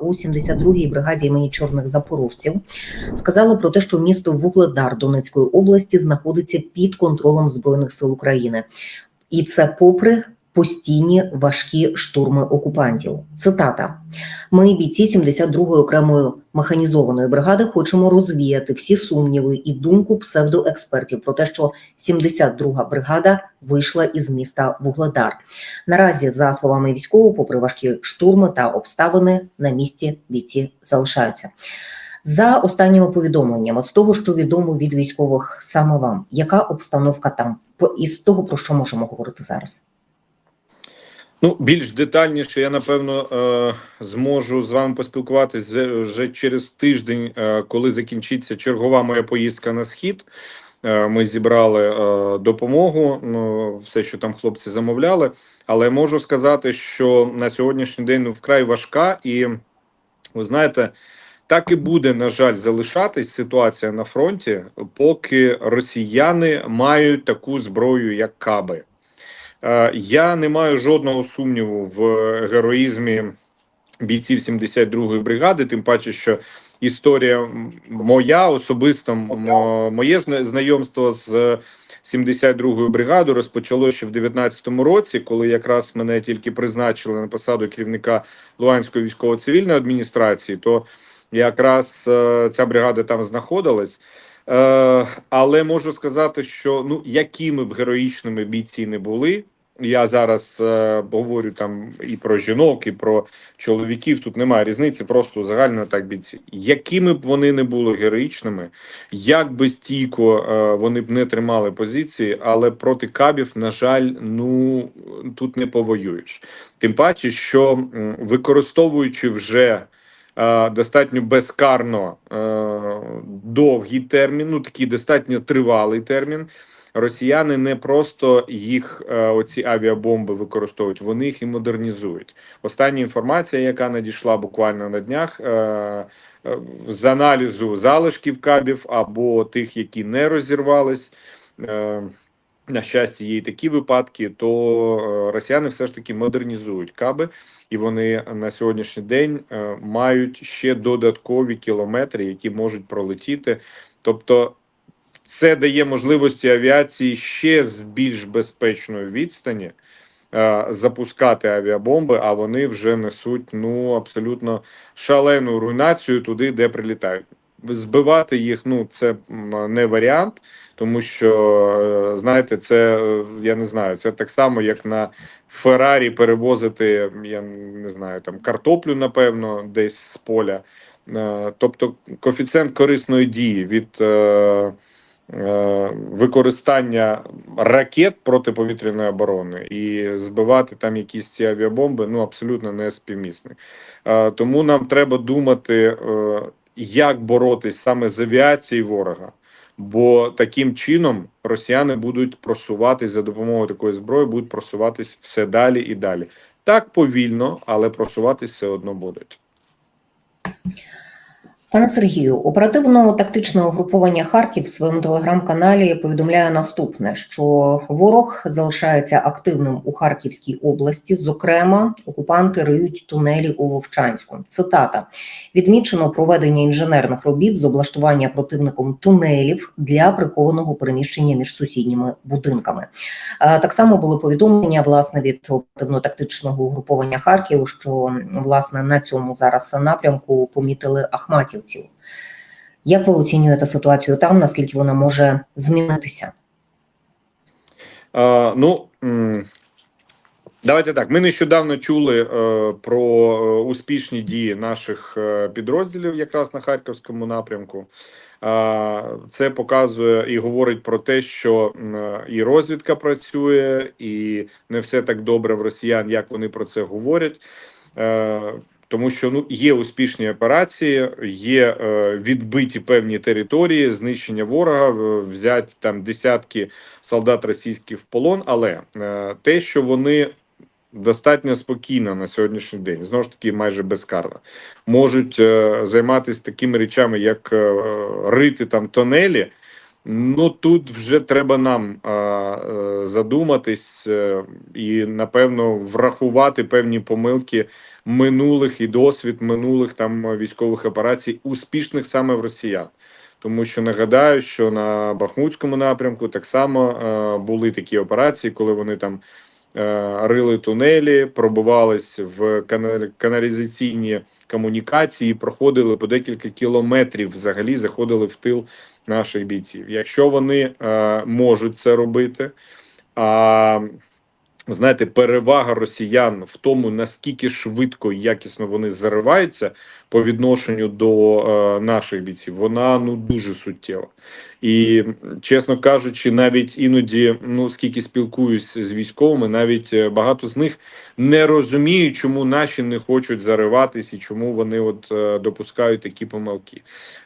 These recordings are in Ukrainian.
у 72-й бригаді імені чорних запорожців сказали про те, що місто Вугледар Донецької області знаходиться під контролем збройних сил України, і це попри постійні важкі штурми окупантів. Цитата: ми, бійці 72-ї окремої механізованої бригади, хочемо розвіяти всі сумніви і думку псевдоекспертів про те, що 72-га бригада вийшла із міста Вугледар. Наразі, за словами військового, попри важкі штурми та обставини, на місці бійці залишаються. За останніми повідомленнями, з того, що відомо від військових саме вам, яка обстановка там По- із того, про що можемо говорити зараз? Ну, більш детальніше, я напевно е, зможу з вами поспілкуватись вже- через тиждень, е, коли закінчиться чергова моя поїздка на схід. Е, Ми зібрали допомогу, ну, все, що там хлопці замовляли. Але можу сказати, що на сьогоднішній день ну, вкрай важка, і ви знаєте, так і буде, на жаль, залишатись ситуація на фронті, поки росіяни мають таку зброю, як каби. Е, Я не маю жодного сумніву в героїзмі бійців 72-ї бригади, тим паче, що історія моя особиста, м, моє знайомство з 72-ю бригадою розпочалося ще в 19-му році, коли якраз мене тільки призначили на посаду керівника Луганської військово-цивільної адміністрації, то якраз е, ця бригада там знаходилась. Е, але можу сказати, що ну якими б героїчними бійці не були. Я зараз е, говорю там і про жінок, і про чоловіків. Тут немає різниці, просто загально так бійці. Якими б вони не були героїчними, як би стійко е, вони б не тримали позиції, але проти кабів, на жаль, ну тут не повоюєш. Тим паче, що використовуючи вже е, достатньо безкарно е, довгий термін, ну такий достатньо тривалий термін. Росіяни не просто їх е, оці авіабомби використовують, вони їх і модернізують. Остання інформація, яка надійшла буквально на днях, е, е, з аналізу залишків кабів або тих, які не розірвались. На щастя, є і такі випадки, то росіяни все ж таки модернізують каби, і вони на сьогоднішній день мають ще додаткові кілометри, які можуть пролетіти. Тобто, це дає можливості авіації ще з більш безпечної відстані е, запускати авіабомби, а вони вже несуть ну абсолютно шалену руйнацію туди, де прилітають. Збивати їх ну це не варіант, тому що е, знаєте, це е, я не знаю, це так само, як на Феррарі перевозити, я не знаю, там картоплю, напевно, десь з поля. Тобто коефіцієнт корисної дії від використання ракет протиповітряної оборони і збивати там якісь ці авіабомби ну абсолютно не співмісний. Е, Тому нам треба думати, е, як боротись саме з авіацією ворога. Бо таким чином росіяни будуть просуватись за допомогою такої зброї, будуть просуватись все далі і далі. Так повільно, але просуватись все одно будуть. Пане Сергію, оперативно-тактичне угруповання Харків в своєму телеграм-каналі повідомляє наступне: що ворог залишається активним у Харківській області. Зокрема, окупанти риють тунелі у Вовчанську. Цитата: відмічено проведення інженерних робіт з облаштування противником тунелів для прихованого переміщення між сусідніми будинками. Е, Так само були повідомлення власне від оперативно-тактичного угруповання Харків, що власне на цьому зараз напрямку помітили ахматівців. Як ви оцінюєте ситуацію там? Наскільки вона може змінитися? Е, ну давайте так. Ми нещодавно чули е, про е, успішні дії наших е, підрозділів, якраз на харківському напрямку. Е, Це показує і говорить про те, що е, і розвідка працює, і не все так добре в росіян, як вони про це говорять. Тому що ну є успішні операції, є е, відбиті певні території, знищення ворога, взяті там десятки солдат російських в полон. Але е, те, що вони достатньо спокійно на сьогоднішній день, знову ж таки, майже безкарно, можуть е, займатися такими речами, як е, рити там тонелі. Ну тут вже треба нам а, е, задуматись е, і напевно врахувати певні помилки минулих і досвід минулих там військових операцій, успішних саме в росіян. Тому що нагадаю, що на Бахмутському напрямку так само е, були такі операції, коли вони там рили тунелі, пробивались в кана- каналізаційні комунікації, проходили по декілька кілометрів, взагалі заходили в тил наших бійців. Якщо вони е, можуть це робити, а знаєте, перевага росіян в тому, наскільки швидко і якісно вони зариваються по відношенню до е, наших бійців, вона ну дуже суттєва. І чесно кажучи, навіть іноді, ну скільки спілкуюсь з військовими, навіть е, багато з них не розуміють, чому наші не хочуть зариватись і чому вони от е, допускають такі помилки.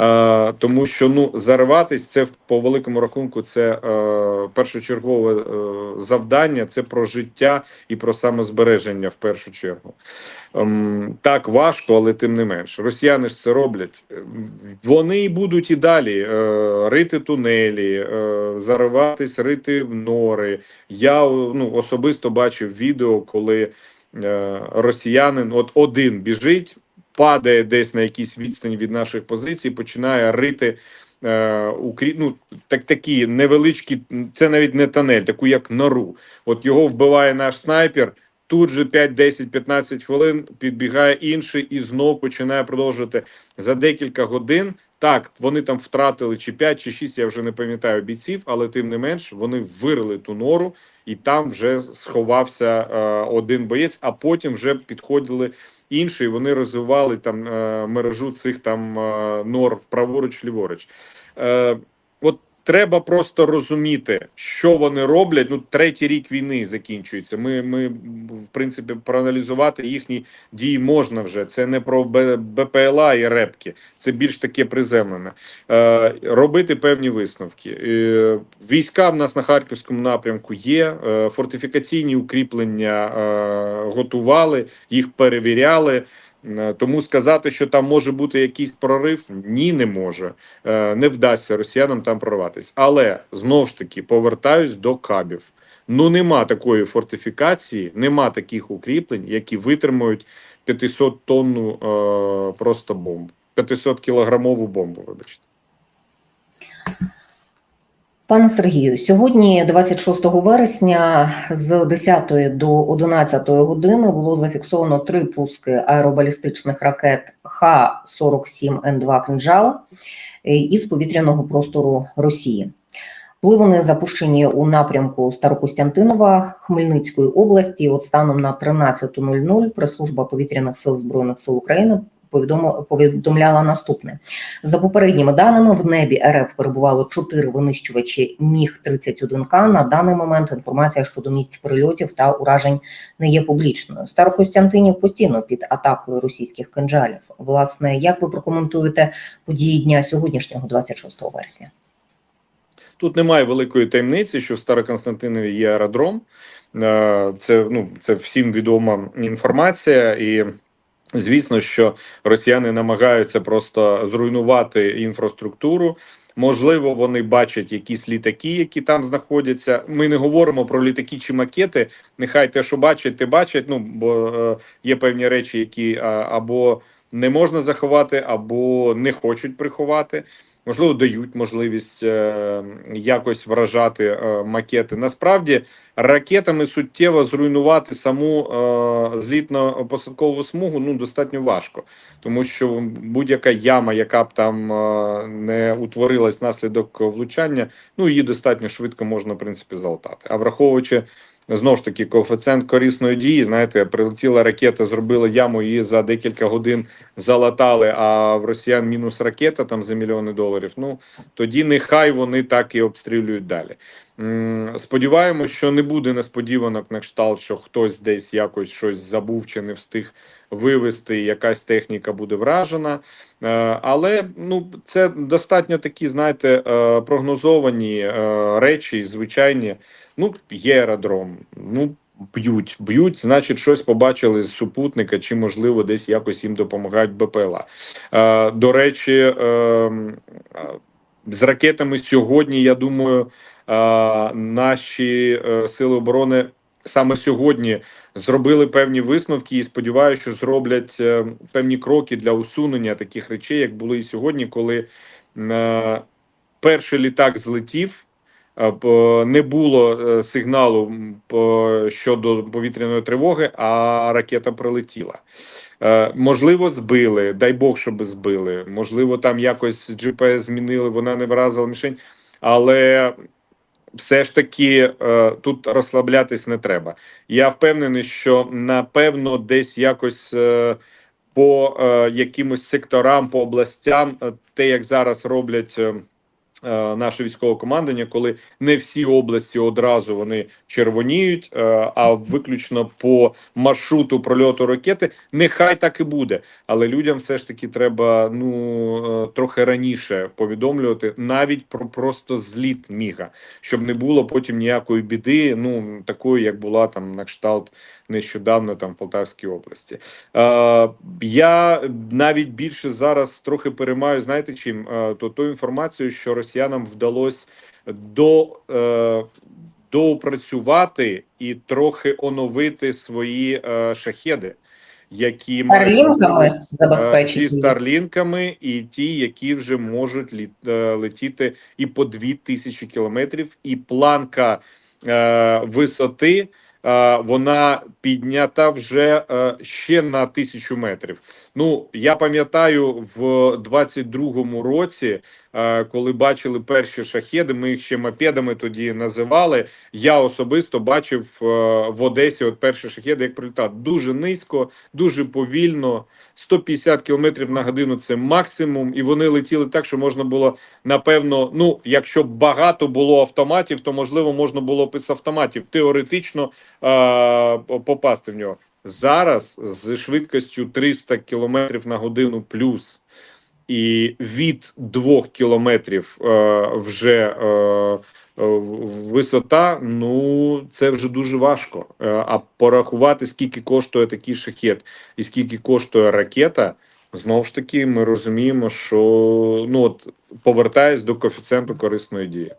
Е, тому що ну зариватись це по великому рахунку, це е, першочергове е, завдання, це про життя і про самозбереження в першу чергу. Ем, так важко, але тим не менш. Росіяни ж це роблять. Ем, Вони будуть і далі е, рити тунелі, е, зариватись, рити в нори. Я ну, особисто бачив відео, коли е, росіянин, от один біжить, падає десь на якійсь відстані від наших позицій, починає рити. Е, укрі... ну, так, такі невеличкі, це навіть не тунель, таку як нору. От його вбиває наш снайпер, Тут же 5, 10, 15 хвилин підбігає інший і знов починає продовжувати за декілька годин. Так, вони там втратили чи 5, чи 6, я вже не пам'ятаю бійців, але тим не менш вони вирили ту нору, і там вже сховався е, один боєць, а потім вже підходили інші. і Вони розвивали там е, мережу цих там е, нор праворуч, ліворуч. Е, Треба просто розуміти, що вони роблять. Ну, третій рік війни закінчується. Ми, ми в принципі, проаналізувати їхні дії можна вже. Це не про БПЛА і репки, це більш таке приземлене. Е, робити певні висновки. Е, війська в нас на харківському напрямку є. Е, фортифікаційні укріплення е, готували, їх перевіряли. Е, Тому сказати, що там може бути якийсь прорив, ні, не може. Е, Не вдасться росіянам там прорватися. Але знову ж таки повертаюсь до кабів. Ну нема такої фортифікації, нема таких укріплень, які витримують 500 тонну е, просто бомбу, 500 кілограмову бомбу. Вибачте. Пане Сергію, сьогодні, 26 вересня, з 10 до 11 години було зафіксовано три пуски аеробалістичних ракет Х-47Н2 «Кинжал» із повітряного простору Росії. Були вони запущені у напрямку Старокостянтинова Хмельницької області. От станом на 13.00 прес-служба повітряних сил збройних сил України повідомляла наступне: за попередніми даними в небі РФ перебувало чотири винищувачі Міг 31 к На даний момент інформація щодо місць прильотів та уражень не є публічною. Старокостянтинів постійно під атакою російських кинджалів. Власне, як ви прокоментуєте події дня сьогоднішнього, 26 вересня? Тут немає великої таємниці, що в Староконстантинові є аеродром. Е, Це ну це всім відома інформація, і звісно, що росіяни намагаються просто зруйнувати інфраструктуру. Можливо, вони бачать якісь літаки, які там знаходяться. Ми не говоримо про літаки чи макети. Нехай те, що бачать, те бачать. Ну бо е, є певні речі, які а, або не можна заховати, або не хочуть приховати. Можливо, дають можливість е, якось вражати е, макети. Насправді ракетами суттєво зруйнувати саму е, злітно-посадкову смугу ну достатньо важко, тому що будь-яка яма, яка б там е, не утворилась внаслідок влучання, ну її достатньо швидко можна в принципі залатати. А враховуючи знову ж таки коефіцієнт корисної дії, знаєте, прилетіла ракета, зробила яму, її за декілька годин залатали. А в росіян мінус ракета там за мільйони доларів. Ну тоді нехай вони так і обстрілюють далі. Сподіваємось, що не буде несподіванок на кшталт, що хтось десь якось щось забув чи не встиг вивести, якась техніка буде вражена. Е, Але ну це достатньо такі, знаєте, е, прогнозовані е, речі, звичайні. Ну, є аеродром. Ну б'ють, б'ють, значить, щось побачили з супутника, чи можливо десь якось їм допомагають БПЛА. До речі, е, з ракетами сьогодні, я думаю, наші е, сили оборони саме сьогодні зробили певні висновки і сподіваюся, що зроблять е, певні кроки для усунення таких речей, як були і сьогодні, коли е, перший літак злетів. Не було е, сигналу щодо повітряної тривоги, а ракета прилетіла. Е, Можливо, збили. Дай Бог, щоб збили. Можливо, там якось GPS змінили, вона не вразила мішень, але все ж таки е, тут розслаблятись не треба. Я впевнений, що напевно десь якось. По якимось секторам, по областям, те, як зараз роблять наше військове командування, коли не всі області одразу вони червоніють, е, а виключно по маршруту прольоту ракети, нехай так і буде. Але людям все ж таки треба ну е, трохи раніше повідомлювати навіть про просто зліт міга, щоб не було потім ніякої біди, ну такої, як була там на кшталт нещодавно там в Полтавській області. Е, я навіть більше зараз трохи переймаю, знаєте чим? Е, то ту інформацію, що росіянам вдалося до. Е, доопрацювати і трохи оновити свої е, шахеди, які Старлінками е, забезпечити старлінками, і ті, які вже можуть літ, е, летіти і по 2000 кілометрів, і планка е, висоти. Е, Вона піднята вже е, ще на тисячу метрів. Ну я пам'ятаю в 22-му році, е, коли бачили перші шахеди, ми їх ще мопедами тоді називали. Я особисто бачив в Одесі от перші шахеди, як прилітати дуже низько, дуже повільно. 150 км на годину це максимум, і вони летіли так, що можна було напевно. Ну, якщо багато було автоматів, то можливо можна було б із автоматів теоретично попасти в нього. Зараз з швидкістю 300 км на годину плюс і від 2 кілометрів е, вже е, висота, ну це вже дуже важко. Е, а порахувати, скільки коштує такий шахет і скільки коштує ракета, знову ж таки, ми розуміємо, що ну от повертаюсь до коефіцієнту корисної дії.